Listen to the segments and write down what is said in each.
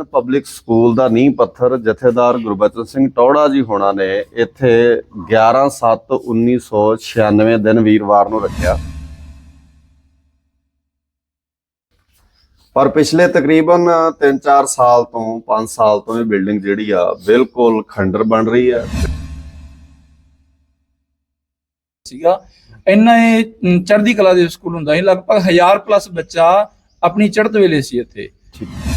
Public school ਦਾ ਨੀਂਹ ਪੱਥਰ ਜਥੇਦਾਰ ਗੁਰਬਚਨ ਸਿੰਘ ਟੌੜਾ ਜੀ ਹੋਣਾ ਨੇ ਇੱਥੇ 11/7/1996 ਦਿਨ ਵੀਰਵਾਰ ਨੂੰ ਰੱਖਿਆ। ਪਰ ਪਿਛਲੇ ਤਕਰੀਬਨ 3-4 ਸਾਲ ਤੋਂ 5 ਸਾਲ ਤੋਂ ਇਹ ਬਿਲਡਿੰਗ ਜਿਹੜੀ ਆ ਬਿਲਕੁਲ ਖੰਡਰ ਬਣ ਰਹੀ ਹੈ। ਸੀਗਾ। ਇੰਨਾ ਇਹ ਚੜ੍ਹਦੀ ਕਲਾ ਦੇ ਸਕੂਲ ਹੁੰਦਾ ਸੀ। ਲਗਭਗ 1000 ਪਲੱਸ ਬੱਚਾ ਆਪਣੀ ਚੜ੍ਹਤ ਵੇਲੇ ਸੀ ਇੱਥੇ। ਸ਼ਾਇਦ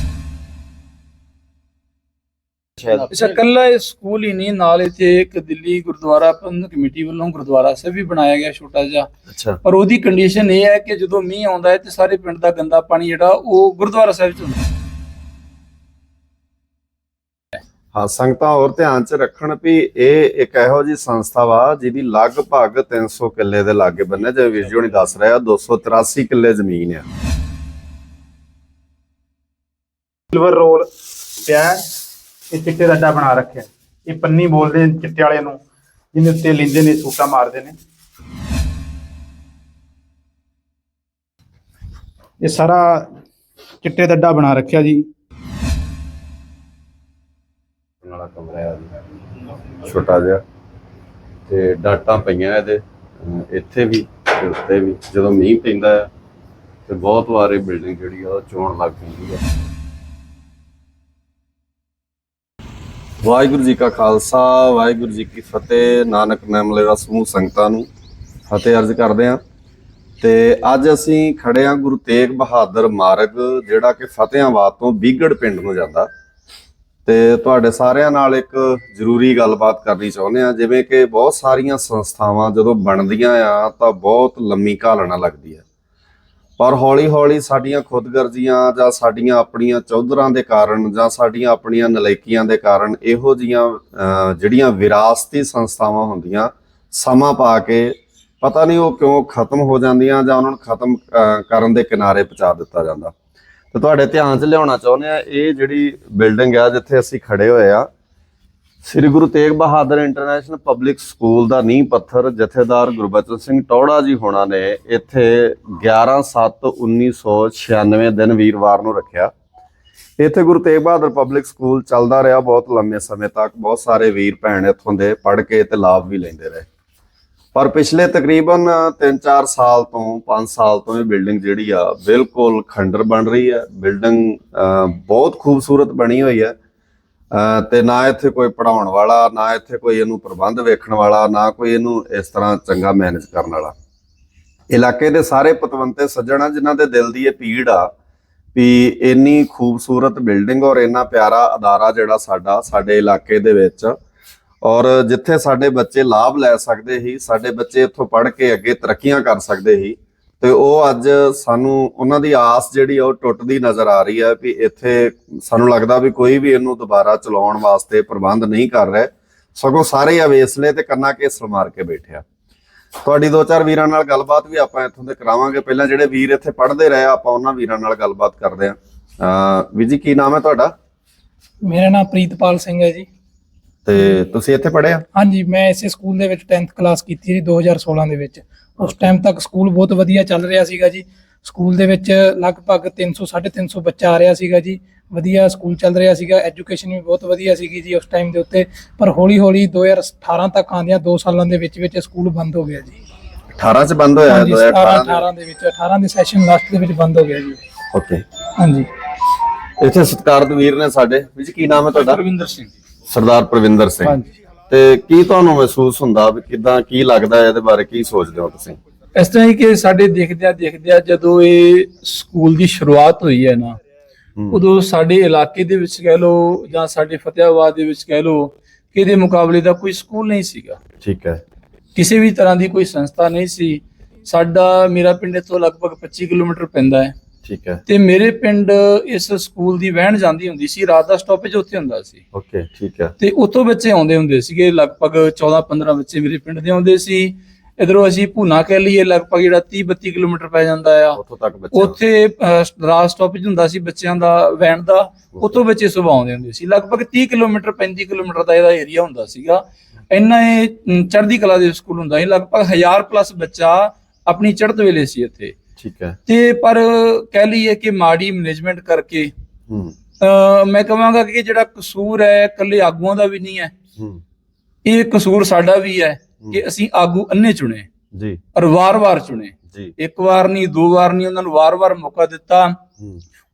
ਅੱਛਾ ਕੱਲਾ ਇਹ ਸਕੂਲ ਹੀ ਨਹੀਂ ਨਾਲ ਇੱਥੇ ਇੱਕ ਦਿੱਲੀ ਗੁਰਦੁਆਰਾ ਪ੍ਰਬੰਧਕ ਕਮੇਟੀ ਵੱਲੋਂ ਗੁਰਦੁਆਰਾ ਸਾਹਿਬ ਵੀ ਬਣਾਇਆ ਗਿਆ ਛੋਟਾ ਜਿਹਾ ਅੱਛਾ ਪਰ ਉਹਦੀ ਕੰਡੀਸ਼ਨ ਇਹ ਹੈ ਕਿ ਜਦੋਂ ਮੀਂਹ ਆਉਂਦਾ ਹੈ ਤੇ ਸਾਰੇ ਪਿੰਡ ਦਾ ਗੰਦਾ ਪਾਣੀ ਜਿਹੜਾ ਉਹ ਗੁਰਦੁਆਰਾ ਸਾਹਿਬ ਚ ਹੁੰਦਾ ਹੈ। ਹਾਂ ਸੰਗਤਾਂ ਹੋਰ ਧਿਆਨ 'ਚ ਰੱਖਣ ਵੀ ਇਹ ਇੱਕ ਇਹੋ ਜੀ ਸੰਸਥਾ ਵਾ ਜਿਹਦੀ ਲਗਭਗ 300 ਕਿੱਲੇ ਦੇ ਲਾਗੇ ਬੰਨੇ ਜਿਵੇਂ ਵੀਰ ਜੀ ਹੁਣੀ ਦੱਸ ਰਿਹਾ 283 ਕਿੱਲੇ ਜ਼ਮੀਨ ਆ ਸਿਲਵਰ ਰੋਲ ਪਿਆ ਹੈ। ਇਹ ਚਿੱਟੇ ਦਾ ਅੱਡਾ ਬਣਾ ਰੱਖਿਆ। ਇਹ ਪੰਨੀ ਬੋਲਦੇ ਨੇ ਚਿੱਟੇ ਵਾਲੇ ਨੂੰ, ਜਿਹਦੇ ਉੱਤੇ ਲਿੰਦੇ ਨੇ, ਸੂਟਾ ਮਾਰਦੇ ਨੇ। ਇਹ ਸਾਰਾ ਚਿੱਟੇ ਦਾ ਅੱਡਾ ਬਣਾ ਰੱਖਿਆ ਜੀ। ਵਾਲਾ ਕਮਰਾ ਆ ਜੀ। ਛੋਟਾ ਜਿਹਾ। ਤੇ ਡਾਟਾਂ ਪਈਆਂ ਇਹਦੇ। ਅਮ ਇੱਥੇ ਵੀ ਤੇ ਉੱਤੇ ਵੀ। ਜਦੋਂ ਮੀਂਹ ਪੈਂਦਾ ਆ ਤੇ ਬਹੁਤ ਵਾਰ ਇਹ ਬਿਲਡਿੰਗ ਜਿਹੜੀ ਆ ਉਹ ਚੋਣ ਲੱਗ ਪੈਂਦੀ ਆ ਵਾਹਿਗੁਰੂ ਜੀ ਕਾ ਖਾਲਸਾ, ਵਾਹਿਗੁਰੂ ਜੀ ਕੀ ਫਤਿਹ। ਨਾਨਕ ਨਾਮ ਲੈਵਾ ਸਮੂਹ ਸੰਗਤਾਂ ਨੂੰ ਫਤਿਹ ਅਰਜ਼ ਕਰਦੇ ਆ ਤੇ ਅੱਜ ਅਸੀਂ ਖੜੇ ਆ ਗੁਰੂ ਤੇਗ ਬਹਾਦਰ ਮਾਰਗ, ਜਿਹੜਾ ਕਿ ਫਤਿਆਬਾਦ ਤੋਂ ਬੀਗੜ ਪਿੰਡ ਨੂੰ ਜਾਂਦਾ। ਤੇ ਤੁਹਾਡੇ ਸਾਰਿਆਂ ਨਾਲ ਇੱਕ ਜ਼ਰੂਰੀ ਗੱਲਬਾਤ ਕਰਨੀ ਚਾਹੁੰਦੇ ਆ ਜਿਵੇਂ ਕਿ ਬਹੁਤ ਸਾਰੀਆਂ ਸੰਸਥਾਵਾਂ ਜਦੋਂ ਬਣਦੀਆਂ ਆ, ਤਾਂ ਬਹੁਤ ਲੰਮੀ ਘਾਲਣਾ ਲੱਗਦੀ ਹੈ। ਪਰ ਹੌਲੀ-ਹੌਲੀ ਸਾਡੀਆਂ ਖੁਦਗਰਜ਼ੀਆਂ ਜਾਂ ਸਾਡੀਆਂ ਆਪਣੀਆਂ ਚੌਧਰਾਂ ਦੇ ਕਾਰਨ ਜਾਂ ਸਾਡੀਆਂ ਆਪਣੀਆਂ ਨਲਾਇਕੀਆਂ ਦੇ ਕਾਰਨ ਇਹੋ ਜੀਆਂ ਜਿਹੜੀਆਂ ਵਿਰਾਸਤੀ ਸੰਸਥਾਵਾਂ ਹੁੰਦੀਆਂ, ਸਮਾਂ ਪਾ ਕੇ ਪਤਾ ਨਹੀਂ ਉਹ ਕਿਉਂ ਖਤਮ ਹੋ ਜਾਂਦੀਆਂ ਜਾਂ ਉਹਨਾਂ ਨੂੰ ਖਤਮ ਕਰਨ ਦੇ ਕਿਨਾਰੇ ਪਹੁੰਚਾ ਦਿੱਤਾ ਜਾਂਦਾ। ਤੇ ਤੁਹਾਡੇ ਧਿਆਨ 'ਚ ਲਿਆਉਣਾ ਚਾਹੁੰਦੇ ਆ, ਇਹ ਜਿਹੜੀ ਬਿਲਡਿੰਗ ਆ ਜਿੱਥੇ ਅਸੀਂ ਖੜੇ ਹੋਏ ਆ Sri Guru Tegh Bahadur international public school ਦਾ ਨੀਂਹ ਪੱਥਰ ਜਥੇਦਾਰ ਗੁਰਬਚਨ ਸਿੰਘ ਟੌੜਾ ਜੀ ਹੋਣਾ ਨੇ ਇੱਥੇ 11/7/1996 ਦਿਨ ਵੀਰਵਾਰ ਨੂੰ ਰੱਖਿਆ। ਇੱਥੇ ਗੁਰੂ ਤੇਗ ਬਹਾਦਰ ਪਬਲਿਕ ਸਕੂਲ ਚੱਲਦਾ ਰਿਹਾ ਬਹੁਤ ਲੰਮੇ ਸਮੇਂ ਤੱਕ, ਬਹੁਤ ਸਾਰੇ ਵੀਰ ਭੈਣ ਇੱਥੋਂ ਦੇ ਪੜ੍ਹ ਕੇ ਤੇ ਲਾਭ ਵੀ ਲੈਂਦੇ ਰਹੇ। ਪਰ ਪਿਛਲੇ ਤਕਰੀਬਨ 3-4 ਸਾਲ ਤੋਂ 5 ਸਾਲ ਤੋਂ ਇਹ ਬਿਲਡਿੰਗ ਜਿਹੜੀ ਆ ਬਿਲਕੁਲ ਖੰਡਰ ਬਣ ਰਹੀ ਹੈ। ਬਿਲਡਿੰਗ ਬਹੁਤ ਖੂਬਸੂਰਤ ਬਣੀ ਹੋਈ ਹੈ। ਤੇ ਨਾ ਇੱਥੇ ਕੋਈ ਪੜਾਉਣ ਵਾਲਾ, ਨਾ ਇੱਥੇ ਕੋਈ ਇਹਨੂੰ ਪ੍ਰਬੰਧ ਵੇਖਣ ਵਾਲਾ, ਨਾ ਕੋਈ ਇਹਨੂੰ ਇਸ ਤਰ੍ਹਾਂ ਚੰਗਾ ਮੈਨੇਜ ਕਰਨ ਵਾਲਾ। ਇਲਾਕੇ ਦੇ ਸਾਰੇ ਪਤਵੰਤੇ ਸੱਜਣਾ ਜਿਨ੍ਹਾਂ ਦੇ ਦਿਲ ਦੀ ਇਹ ਪੀੜ ਆ ਵੀ ਇੰਨੀ ਖੂਬਸੂਰਤ ਬਿਲਡਿੰਗ ਔਰ ਇੰਨਾ ਪਿਆਰਾ ਅਦਾਰਾ ਜਿਹੜਾ ਸਾਡਾ, ਸਾਡੇ ਇਲਾਕੇ ਦੇ ਵਿੱਚ। ਔਰ ਜਿੱਥੇ ਸਾਡੇ ਬੱਚੇ ਲਾਭ ਲੈ ਸਕਦੇ ਸੀ, ਸਾਡੇ ਬੱਚੇ ਇੱਥੋਂ ਪੜ੍ਹ ਕੇ ਅੱਗੇ ਤਰੱਕੀਆਂ ਕਰ ਸਕਦੇ ਸੀ ਤੇ ਉਹ ਅੱਜ ਸਾਨੂੰ ਉਹਨਾਂ ਦੀ ਆਸ ਜਿਹੜੀ ਉਹ ਟੁੱਟਦੀ ਨਜ਼ਰ ਆ ਰਹੀ ਹੈ ਵੀ ਇੱਥੇ ਸਾਨੂੰ ਲੱਗਦਾ ਵੀ ਕੋਈ ਵੀ ਇਹਨੂੰ ਦੁਬਾਰਾ ਚਲਾਉਣ ਵਾਸਤੇ ਪ੍ਰਬੰਧ ਨਹੀਂ ਕਰ ਰਿਹਾ। ਸਗੋਂ ਸਾਰੇ ਅਵੇਸਲੇ ਤੇ ਕੰਨਾ ਕੇਸਲ ਮਾਰ ਕੇ ਬੈਠਿਆ ਤੁਹਾਡੀ ਦੋ ਚਾਰ ਵੀਰਾਂ ਨਾਲ ਗੱਲਬਾਤ ਵੀ ਆਪਾਂ ਇੱਥੋਂ ਦੇ ਕਰਾਵਾਂਗੇ। ਪਹਿਲਾਂ ਜਿਹੜੇ ਵੀਰ ਇੱਥੇ ਪੜ੍ਹਦੇ ਰਹੇ ਆਪਾਂ ਉਹਨਾਂ ਵੀਰਾਂ ਨਾਲ ਗੱਲਬਾਤ ਕਰਦੇ ਆਂ। ਅਹ ਵੀਰ ਜੀ, ਕੀ ਨਾਮ ਹੈ ਤੁਹਾਡਾ? ਮੇਰਾ ਨਾਮ ਪ੍ਰੀਤਪਾਲ ਸਿੰਘ ਹੈ ਜੀ। ਤੇ ਤੁਸੀਂ ਇੱਥੇ ਪੜ੍ਹੇ ਆ? ਹਾਂਜੀ ਮੈਂ ਇਸੇ ਸਕੂਲ ਦੇ ਵਿੱਚ 10th ਕਲਾਸ ਕੀਤੀ ਸੀ 2016 ਦੇ ਵਿੱਚ। ਉਸ ਟਾਈਮ ਤੱਕ ਸਕੂਲ ਬਹੁਤ ਵਧੀਆ ਚੱਲ ਰਿਹਾ ਸੀਗਾ ਜੀ। ਸਕੂਲ ਦੇ ਵਿੱਚ ਲਗਭਗ 300 350 ਬੱਚਾ ਆ ਰਿਹਾ ਸੀਗਾ ਜੀ। ਵਧੀਆ ਸਕੂਲ ਚੱਲ ਰਿਹਾ ਸੀਗਾ ਐਜੂਕੇਸ਼ਨ ਵੀ ਬਹੁਤ ਵਧੀਆ ਸੀਗੀ ਜੀ ਉਸ ਟਾਈਮ ਦੇ ਉੱਤੇ। ਪਰ ਹੌਲੀ ਹੌਲੀ 2018 ਤੱਕ ਆਉਂਦਿਆਂ 2 ਸਾਲਾਂ ਦੇ ਵਿੱਚ ਵਿੱਚ ਸਕੂਲ ਬੰਦ ਹੋ ਗਿਆ ਜੀ। 18 ਚ ਬੰਦ ਹੋਇਆ ਹਾਂਜੀ 17 2018 18 ਦੇ ਵਿੱਚ 18 ਦੇ ਸੈਸ਼ਨ ਲਾਸਟ ਦੇ ਵਿੱਚ ਬੰਦ ਹੋ ਗਿਆ ਜੀ। ਓਕੇ ਹਾਂਜੀ। ਇੱਥੇ ਸਤਿਕਾਰਤ ਵੀਰ ਨੇ ਸਾਡੇ। ਜੀ ਕੀ ਨਾਮ ਹੈ ਤੁਹਾਡਾ? ਰਵਿੰਦਰ ਸਿੰਘ ਜੀ। ਸਰਦਾਰ ਪ੍ਰਵਿੰਦਰ ਸਿੰਘ। ਹਾਂਜੀ। ਤੇ ਕੀ ਤੁਹਾਨੂੰ ਮਹਿਸੂਸ ਹੁੰਦਾ ਵੀ ਕਿਦਾਂ ਕੀ ਲੱਗਦਾ ਹੈ ਇਹਦੇ ਬਾਰੇ ਕੀ ਸੋਚਦੇ ਹੋ ਤੁਸੀਂ? ਇਸ ਤਰ੍ਹਾਂ ਹੀ ਕਿ ਸਾਡੇ ਦੇਖਦਿਆਂ ਦੇਖਦਿਆਂ ਜਦੋਂ ਇਹ ਸਕੂਲ ਦੀ ਸ਼ੁਰੂਆਤ ਹੋਈ ਹੈ ਨਾ। ਉਦੋਂ ਸਾਡੇ ਇਲਾਕੇ ਦੇ ਵਿੱਚ ਕਹਿ ਲਓ ਜਾਂ ਸਾਡੇ ਫਤਿਆਬਾਦ ਦੇ ਵਿੱਚ ਕਹਿ ਲਓ ਕਿ ਇਹਦੇ ਮੁਕਾਬਲੇ ਦਾ ਕੋਈ ਸਕੂਲ ਨਹੀਂ ਸੀਗਾ। ਠੀਕ ਹੈ। ਕਿਸੇ ਵੀ ਤਰ੍ਹਾਂ ਦੀ ਕੋਈ ਸੰਸਥਾ ਨਹੀਂ ਸੀ। ਸਾਡਾ ਮੇਰਾ ਪਿੰਡ ਇੱਥੋਂ ਲਗਭਗ 25 ਕਿਲੋਮੀਟਰ ਪੈਂਦਾ ਹੈ। ਠੀਕ ਹੈ। ਤੇ ਮੇਰੇ ਪਿੰਡ ਇਸ ਸਕੂਲ ਦੀ ਵਹਿਣ ਜਾਂਦੀ ਹੁੰਦੀ ਸੀ ਰਾਤ ਦਾ ਸਟਾਪੇਜ ਉੱਥੇ ਹੁੰਦਾ ਸੀ। ਓਕੇ ਠੀਕ ਹੈ। ਤੇ ਉੱਥੋਂ ਬੱਚੇ ਆਉਂਦੇ ਹੁੰਦੇ ਸੀਗੇ ਲਗਭਗ 14-15 ਬੱਚੇ ਮੇਰੇ ਪਿੰਡ ਦੇ ਆਉਂਦੇ ਸੀ। ਇਧਰੋਂ ਅਸੀਂ ਭੂਨਾ ਕਹਿ ਲਈਏ ਲਗਭਗ ਜਿਹੜਾ 30-32 ਕਿਲੋਮੀਟਰ ਪੈ ਜਾਂਦਾ ਆ। ਉੱਥੋਂ ਤੱਕ ਬੱਚੇ ਉੱਥੇ ਰਾਤ ਸਟਾਪੇਜ ਹੁੰਦਾ ਸੀ ਬੱਚਿਆਂ ਦਾ ਵੈਨ ਦਾ। ਉੱਥੋਂ ਬੱਚੇ ਸੁਬਹ ਆਉਂਦੇ ਹੁੰਦੇ ਸੀ। ਲਗਭਗ 30 ਕਿਲੋਮੀਟਰ 35 ਕਿਲੋਮੀਟਰ ਦਾ ਇਹਦਾ ਏਰੀਆ ਹੁੰਦਾ ਸੀਗਾ। ਇੰਨਾ ਇਹ ਚੜ੍ਹਦੀ ਕਲਾ ਦੇ ਸਕੂਲ ਹੁੰਦਾ ਸੀ। ਲਗਭਗ 1000 ਪਲੱਸ ਬੱਚਾ ਆਪਣੀ ਚੜ੍ਹਤ ਵੇਲੇ ਸੀ ਇੱਥੇ। ਠੀਕ ਹੈ। ਤੇ ਪਰ ਕਹਿ ਲਈਏ ਕਿ ਮਾੜੀ ਮੈਨੇਜਮੈਂਟ ਕਰਕੇ ਹੂੰ। ਮੈਂ ਕਹਾਂਗਾ ਕਿ ਜਿਹੜਾ ਕਸੂਰ ਹੈ ਇਕੱਲੇ ਆਗੂਆਂ ਦਾ ਵੀ ਨਹੀਂ ਹੈ। ਹੂੰ। ਇਹ ਕਸੂਰ ਸਾਡਾ ਵੀ ਹੈ ਕਿ ਅਸੀਂ ਆਗੂ ਅੰਨੇ ਚੁਣੇ ਜੀ। ਔਰ ਵਾਰ-ਵਾਰ ਚੁਣੇ। ਜੀ। ਇੱਕ ਵਾਰ ਨਹੀਂ ਦੋ ਵਾਰ ਨਹੀਂ ਉਹਨਾਂ ਨੂੰ ਵਾਰ-ਵਾਰ ਮੌਕਾ ਦਿੱਤਾ।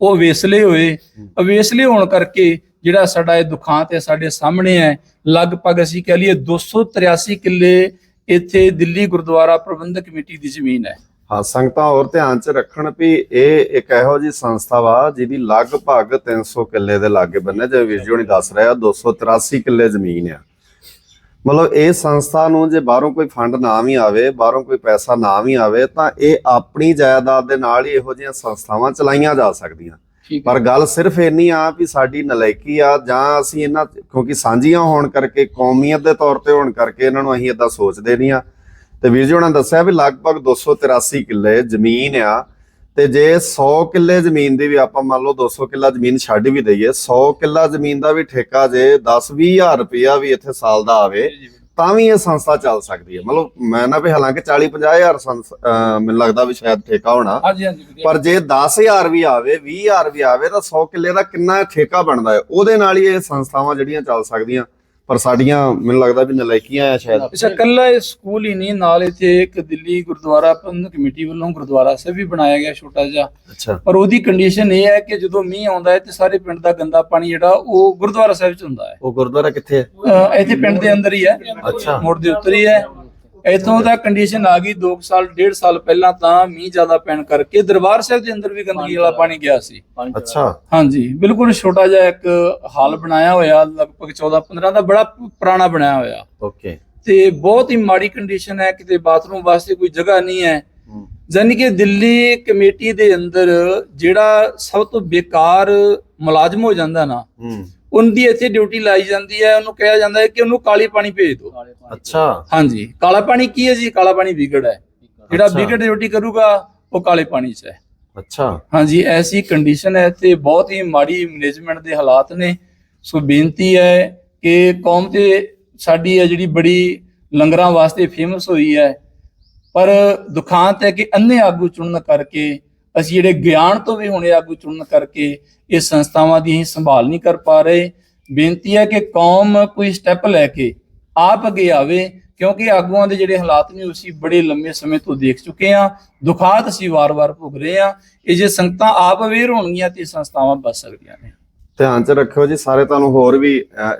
ਉਹ ਵੇਸਲੇ ਹੋਏ। ਅਵੇਸਲੇ ਹੋਣ ਕਰਕੇ ਜਿਹੜਾ ਸਾਡਾ ਇਹ ਦੁਖਾਂਤ ਹੈ ਸਾਡੇ ਸਾਹਮਣੇ ਹੈ ਲਗਭਗ ਅਸੀਂ ਕਹ ਲਈਏ 283 ਕਿੱਲੇ ਇੱਥੇ ਦਿੱਲੀ ਗੁਰਦੁਆਰਾ ਪ੍ਰਬੰਧਕ ਕਮੇਟੀ ਦੀ ਜ਼ਮੀਨ ਹੈ। ਹਾਂ ਸੰਗਤਾਂ ਹੋਰ ਧਿਆਨ ਚ ਰੱਖਣ ਵੀ ਇਹ ਇੱਕ ਇਹੋ ਜੀ ਸੰਸਥਾ ਵਾ ਜਿਹਦੀ ਲਗਭਗ 300 ਕਿੱਲੇ ਦੇ ਲਾਗੇ ਬੰਨੇ ਜਿਵੇਂ ਵੀਰ ਜੀ ਹੁਣੀ ਦੱਸ ਰਿਹਾ 283 ਕਿੱਲੇ ਜ਼ਮੀਨ ਆ। ਮਤਲਬ ਇਹ ਸੰਸਥਾ ਨੂੰ ਜੇ ਬਾਹਰੋਂ ਕੋਈ ਫੰਡ ਨਾ ਵੀ ਆਵੇ ਬਾਹਰੋਂ ਕੋਈ ਪੈਸਾ ਨਾ ਵੀ ਆਵੇ ਤਾਂ ਇਹ ਆਪਣੀ ਜਾਇਦਾਦ ਦੇ ਨਾਲ ਹੀ ਇਹੋ ਜਿਹੀਆਂ ਸੰਸਥਾਵਾਂ ਚਲਾਈਆਂ ਜਾ ਸਕਦੀਆਂ। ਪਰ ਗੱਲ ਸਿਰਫ ਇੰਨੀ ਆ ਵੀ ਸਾਡੀ ਨਲਾਇਕੀ ਆ ਜਾਂ ਅਸੀਂ ਇਹਨਾਂ ਕਿਉਂਕਿ ਸਾਂਝੀਆਂ ਹੋਣ ਕਰਕੇ ਕੌਮੀਅਤ ਦੇ ਤੌਰ ਤੇ ਹੋਣ ਕਰਕੇ ਇਹਨਾਂ ਨੂੰ ਅਸੀਂ ਇਦਾਂ ਸੋਚਦੇ ਨਹੀਂ ਆ। ਤੇ ਵੀਰ ਜੀ ਉਹਨਾਂ ਦੱਸਿਆ ਵੀ ਲਗਭਗ 283 ਕਿੱਲੇ ਜ਼ਮੀਨ ਆ ਤੇ ਜੇ 100 ਕਿੱਲੇ ਜ਼ਮੀਨ ਦੀ ਵੀ ਆਪਾਂ ਮੰਨ ਲਓ 200 ਕਿੱਲਾ ਜ਼ਮੀਨ ਛੱਡ ਵੀ ਦਈਏ 100 ਕਿੱਲਾ ਜ਼ਮੀਨ ਦਾ ਵੀ ਠੇਕਾ ਜੇ 10 ਹਜ਼ਾਰ ਰੁਪਇਆ ਵੀ ਇੱਥੇ ਸਾਲ ਦਾ ਆਵੇ ਤਾਂ ਵੀ ਇਹ ਸੰਸਥਾ ਚੱਲ ਸਕਦੀ ਹੈ। ਮਤਲਬ ਮੈਂ ਨਾ ਵੀ ਹਾਲਾਂਕਿ 40 ਹਜ਼ਾਰ ਸੰਸ- ਅਹ ਮੈਨੂੰ ਲੱਗਦਾ ਵੀ ਸ਼ਾਇਦ ਠੇਕਾ ਹੋਣਾ। ਪਰ ਜੇ 10000 ਵੀ ਆਵੇ 20000 ਵੀ ਆਵੇ ਤਾਂ 100 ਕਿੱਲੇ ਦਾ ਕਿੰਨਾ ਠੇਕਾ ਬਣਦਾ ਹੈ? ਉਹਦੇ ਨਾਲ ਹੀ ਇਹ ਸੰਸਥਾਵਾਂ ਜਿਹੜੀਆਂ ਚੱਲ ਸਕਦੀਆਂ। ਪਰ ਸਾਡੀਆਂ ਮੈਨੂੰ ਲੱਗਦਾ ਵੀ ਨਲਾਇਕੀਆਂ ਆ ਸ਼ਾਇਦ। ਅੱਛਾ ਕੱਲਾ ਇਹ ਸਕੂਲ ਹੀ ਨਹੀਂ ਨਾਲ ਇੱਥੇ ਇੱਕ ਦਿੱਲੀ ਗੁਰਦੁਆਰਾ ਪ੍ਰਬੰਧਕ ਕਮੇਟੀ ਵੱਲੋਂ ਗੁਰਦੁਆਰਾ ਸਾਹਿਬ ਵੀ ਬਣਾਇਆ ਗਿਆ ਛੋਟਾ ਜਿਹਾ। ਅੱਛਾ। ਪਰ ਉਹਦੀ ਕੰਡੀਸ਼ਨ ਇਹ ਹੈ ਕਿ ਜਦੋਂ ਮੀਂਹ ਆਉਂਦਾ ਹੈ ਤੇ ਸਾਰੇ ਪਿੰਡ ਦਾ ਗੰਦਾ ਪਾਣੀ ਜਿਹੜਾ ਉਹ ਗੁਰਦੁਆਰਾ ਸਾਹਿਬ 'ਚ ਹੁੰਦਾ ਹੈ। ਉਹ ਗੁਰਦੁਆਰਾ ਕਿੱਥੇ ਹੈ? ਇੱਥੇ ਪਿੰਡ ਦੇ ਅੰਦਰ ਹੀ ਹੈ। ਅੱਛਾ। ਮੋੜ ਦੇ ਉੱਤਰ ਹੀ ਹੈ। ਇਥੋਂ ਦਾ ਕੰਡੀਸ਼ਨ ਆ ਗਈ 2 ਸਾਲ 1.5 ਸਾਲ ਪਹਿਲਾਂ ਤਾਂ ਮੀਂਹ ਜ਼ਿਆਦਾ ਪੈਣ ਕਰਕੇ ਦਰਬਾਰ ਸਾਹਿਬ ਦੇ ਅੰਦਰ ਵੀ ਗੰਦਗੀ ਵਾਲਾ ਪਾਣੀ ਗਿਆ ਸੀ। ਅੱਛਾ। ਹਾਂਜੀ ਬਿਲਕੁਲ ਛੋਟਾ ਜਿਹਾ ਇੱਕ ਹਾਲ ਬਣਾਇਆ ਹੋਇਆ ਲਗਭਗ 14 15 ਦਾ ਬੜਾ ਪੁਰਾਣਾ ਬਣਾਇਆ ਹੋਇਆ। ਓਕੇ। ਤੇ ਬਹੁਤ ਹੀ ਮਾੜੀ ਕੰਡੀਸ਼ਨ ਹੈ ਕਿਤੇ ਬਾਥਰੂਮ ਵਾਸਤੇ ਕੋਈ ਜਗ੍ਹਾ ਨਹੀਂ ਹੈ। ਯਾਨੀ ਕਿ ਦਿੱਲੀ ਕਮੇਟੀ ਦੇ ਅੰਦਰ ਜਿਹੜਾ ਸਭ ਤੋਂ ਬੇਕਾਰ ਮੁਲਾਜ਼ਮ ਹੋ ਜਾਂਦਾ ਨਾ ਹੂੰ। ਉਹਦੀ ਇੱਥੇ ਡਿਊਟੀ ਲਾਈ ਜਾਂਦੀ ਹੈ ਉਹਨੂੰ ਕਿਹਾ ਜਾਂਦਾ ਹੈ ਕਿ ਉਹਨੂੰ ਕਾਲੀ ਪਾਣੀ ਭੇਜ ਦਿਓ। ਅੱਛਾ। ਹਾਂਜੀ। ਕਾਲਾ ਪਾਣੀ ਕੀ ਹੈ ਜੀ? ਕਾਲਾ ਪਾਣੀ ਵਿਗੜ ਹੈ। ਜਿਹੜਾ। ਵਿਗੜ ਡਿਊਟੀ ਕਰੂਗਾ ਉਹ ਕਾਲੇ ਪਾਣੀ 'ਚ ਹੈ। ਅੱਛਾ। ਹਾਂਜੀ ਐਸੀ ਕੰਡੀਸ਼ਨ ਹੈ ਤੇ ਬਹੁਤ ਹੀ ਮਾੜੀ ਮੈਨੇਜਮੈਂਟ ਦੇ ਹਾਲਾਤ ਨੇ। ਸੋ ਬੇਨਤੀ ਹੈ ਕਿ ਕੌਮ ਤੇ ਸਾਡੀ ਹੈ ਜਿਹੜੀ ਬੜੀ ਲੰਗਰਾਂ ਵਾਸਤੇ ਫੇਮਸ ਹੋਈ ਹੈ ਪਰ ਦੁਖਾਂਤ ਹੈ ਕਿ ਅੰਨੇ ਆਗੂ ਚੁਣਨ ਕਰਕੇ ਅਸੀਂ ਜਿਹੜੇ ਗਿਆਨ ਤੋਂ ਵੀ ਹੋਣੇ ਆਗੂ ਚੁਣਨ ਕਰਕੇ ਇਹ ਸੰਸਥਾਵਾਂ ਦੀ ਅਸੀਂ ਸੰਭਾਲ ਨਹੀਂ ਕਰ ਪਾ ਰਹੇ। ਬੇਨਤੀ ਹੈ ਕਿ ਕੌਮ ਕੋਈ ਸਟੈਪ ਲੈ ਕੇ ਆਪ ਅੱਗੇ ਆਵੇ, ਕਿਉਂਕਿ ਆਗੂਆਂ ਦੇ ਜਿਹੜੇ ਹਾਲਾਤ ਨੇ ਉਹ ਅਸੀਂ ਬੜੇ ਲੰਮੇ ਸਮੇਂ ਤੋਂ ਦੇਖ ਚੁੱਕੇ ਹਾਂ। ਦੁਖਾਤ ਅਸੀਂ ਵਾਰ-ਵਾਰ ਭੁਗ ਰਹੇ ਹਾਂ। ਇਹ ਜੇ ਸੰਗਤਾਂ ਆਪ ਅਵੇਅਰ ਹੋਣਗੀਆਂ ਤੇ ਇਹ ਸੰਸਥਾਵਾਂ ਬਚ ਸਕਦੀਆਂ ਨੇ। ਧਿਆਨ ਚ ਰੱਖਿਓ ਜੀ, ਸਾਰੇ ਤੁਹਾਨੂੰ ਹੋਰ ਵੀ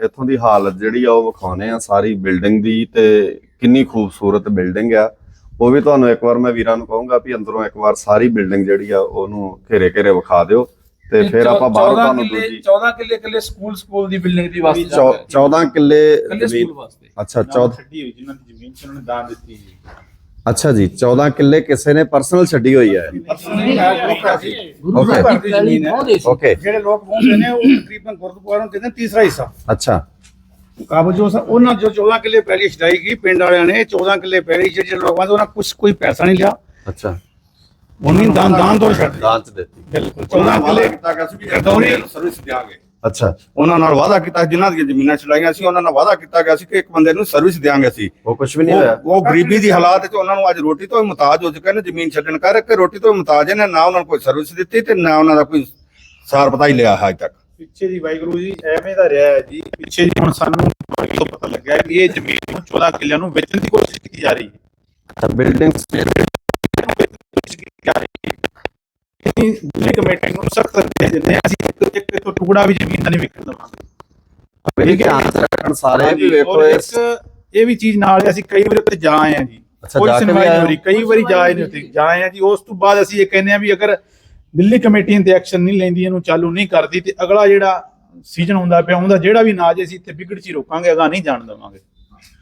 ਇੱਥੋਂ ਦੀ ਹਾਲਤ ਜਿਹੜੀ ਆ ਉਹ ਵਿਖਾਉਨੇ ਆ। ਸਾਰੀ ਬਿਲਡਿੰਗ ਦੀ ਤੇ ਕਿੰਨੀ ਖੂਬਸੂਰਤ ਬਿਲਡਿੰਗ ਆ। ਉਹ ਵੀ ਤੁਹਾਨੂੰ ਇੱਕ ਵਾਰ ਮੈਂ ਵੀਰਾਂ ਨੂੰ ਕਹੂੰਗਾ ਵੀ ਅੰਦਰੋਂ ਇੱਕ ਵਾਰ ਸਾਰੀ ਬਿਲਡਿੰਗ ਜਿਹੜੀ ਆ ਉਹਨੂੰ ਘੇਰੇ ਘੇਰੇ ਵਿਖਾ ਦਿਓ ਤੇ ਫਿਰ ਆਪਾਂ ਬਾਹਰੋਂ 14 ਤੁਹਾਨੂੰ ਦੂਜੀ 14 ਕਿੱਲੇ ਕਿੱਲੇ ਸਕੂਲ ਸਕੂਲ ਦੀ ਬਿਲਡਿੰਗ ਦੀ ਵਾਸਤੇ ਚੌ- 14 ਕਿੱਲੇ ਕਿੱਲੇ ਜ਼ਮੀਨ ਸਕੂਲ ਵਾਸਤੇ। ਅੱਛਾ ਨਾਲ 14 ਛੱਡੀ ਹੋਈ ਜਿਨ੍ਹਾਂ ਦੀ ਜ਼ਮੀਨ ਸੀ ਉਹਨਾਂ ਨੇ ਦਾਨ ਦਿੱਤੀ ਜੀ ਅੱਛਾ ਜੀ 14 ਕਿੱਲੇ ਕਿਸੇ ਨੇ ਪਰਸਨਲ ਛੱਡੀ ਹੋਈ ਹੈ। ਗੁਰੂ. ਸਾਹਿਬ ਦੀ। ਜ਼ਮੀਨ ਹੈ। ਓਕੇ ਜਿਹੜੇ ਲੋਕ ਪਹੁੰਚਦੇ ਨੇ ਉਹ ਤਕਰੀਬਨ ਗੁਰਦੁਆਰਾ ਨੂੰ ਕਹਿੰਦੇ ਤੀਸਰਾ ਹਿੱਸਾ। ਅੱਛਾ। ਕਾਬੂ ਜੋ ਸਾ- ਉਹਨਾਂ ਜੋ 14 ਕਿੱਲੇ ਪਹਿਲੀ ਛਡਾਈ ਗਈ ਪਿੰਡ ਵਾਲਿਆਂ ਨੇ 14 ਕਿੱਲੇ ਪਹਿਲੀ ਜਿਹੜੇ ਲੋਕਾਂ ਤੋਂ ਉਹਨਾਂ ਕੁਝ ਕੋਈ ਪੈਸਾ ਨਹੀਂ ਲਿਆ। ਅੱਛਾ। ਉਹਨੀ ਦਾਨ ਦਾਨ ਤੋਂ ਛੱਡ ਦਿੱਤਾ। ਦਾਨ ਚ ਦਿੱਤੀ। ਬਿਲਕੁਲ 14 ਕਿੱਲੇ ਕੀਤਾ ਗਿਆ ਸੀ ਵੀ ਗਰਦੌਰੀ ਸਰਵਿਸ ਦਿਆਂਗੇ। ਅੱਛਾ। ਉਹਨਾਂ ਨਾਲ ਵਾਅਦਾ ਕੀਤਾ ਜਿਨ੍ਹਾਂ ਦੀਆਂ ਜ਼ਮੀਨਾਂ ਛਡਾਈਆਂ ਸੀ ਉਹਨਾਂ ਨਾਲ ਵਾਅਦਾ ਕੀਤਾ ਗਿਆ ਸੀ ਕਿ ਇੱਕ ਬੰਦੇ ਨੂੰ ਸਰਵਿਸ ਦਿਆਂਗੇ ਸੀ ਉਹ ਕੁਝ ਵੀ ਨਹੀਂ ਹੋਇਆ। ਉਹ ਗਰੀਬੀ ਦੀ ਹਾਲਾਤ ਵਿੱਚ ਉਹਨਾਂ ਨੂੰ ਅੱਜ ਰੋਟੀ ਤੋਂ ਵੀ ਮੁਤਾਜ ਹੋ ਚੁੱਕੇ ਨੇ ਜ਼ਮੀਨ ਛੱਡਣ ਕਰਕੇ ਰੋਟੀ ਤੋਂ ਵੀ ਮੁਤਾਜ ਨੇ ਨਾ ਉਹਨਾਂ ਨੂੰ ਕੋਈ ਸਰਵਿਸ ਦਿੱਤੀ ਤੇ ਨਾ ਉਹਨਾਂ ਦਾ ਕੋਈ ਸਾਰ ਪਤਾ ਹੀ ਲਿਆ ਹੈ ਅੱਜ ਤੱਕ। ਪਿੱਛੇ ਦੀ ਵਾਹਿਗੁਰੂ ਜੀ ਐਵੇਂ ਦਾ ਰਿਹਾ ਹੈ ਜੀ ਪਿੱਛੇ ਜੀ ਹੁਣ ਸਾਨੂੰ ਤੋਂ ਪਤਾ ਲੱਗਿਆ ਕਿ ਇਹ ਜ਼ਮੀਨ ਨੂੰ 14 ਕਿੱਲਿਆਂ ਨੂੰ ਵੇਚਣ ਦੀ ਕੋਸ਼ਿਸ਼ ਕੀਤੀ ਜਾ ਰਹੀ ਹੈ। ਬਿਲਡਿੰਗ ਇਹ ਦਿੱਲੀ ਕਮੇਟੀ ਨੂੰ ਸਖਤ ਦੇ ਦਿੰਦੇ ਅਸੀਂ ਇੱਕ ਇੱਕ ਤੋਂ ਟੁਕੜਾ ਵੀ ਜ਼ਮੀਨ ਦਾ ਨਹੀਂ ਵਿਕਣ ਦੇਵਾਂਗੇ। ਇਹ ਧਿਆਨ ਰੱਖਣ ਸਾਰੇ ਵੀ ਵੇਖੋ ਇਸ ਇੱਕ ਇਹ ਵੀ ਚੀਜ਼ ਨਾਲ ਅਸੀਂ ਕਈ ਵਾਰੀ ਉੱਤੇ ਜਾ ਆਏ ਹਾਂ ਜੀ। ਕੋਈ ਸੁਣਵਾਈ ਨਹੀਂ ਹੋ? ਰਹੀ ਕਈ ਵਾਰੀ ਜਾ ਆਏ ਨੇ ਉੱਤੇ ਜਾ ਆਏ ਹਾਂ ਜੀ ਉਸ ਤੋਂ ਬਾਅਦ ਅਸੀਂ ਇਹ ਕਹਿੰਦੇ ਹਾਂ ਵੀ ਅਗਰ ਦਿੱਲੀ ਕਮੇਟੀ ਇਹਦੇ ਐਕਸ਼ਨ ਨਹੀਂ ਲੈਂਦੀ ਇਹਨੂੰ ਚਾਲੂ ਨਹੀਂ ਕਰਦੀ ਤੇ ਅਗਲਾ ਜਿਹੜਾ ਸੀਜ਼ਨ ਹੁੰਦਾ ਪਿਆ ਉਹਦਾ ਜਿਹੜਾ ਵੀ ਨਾਜ ਅਸੀਂ ਇੱਥੇ ਵਿਗੜ ਚ ਰੋਕਾਂਗੇ ਅਗਾ ਨਹੀਂ ਜਾਣ ਦੇਵਾਂਗੇ।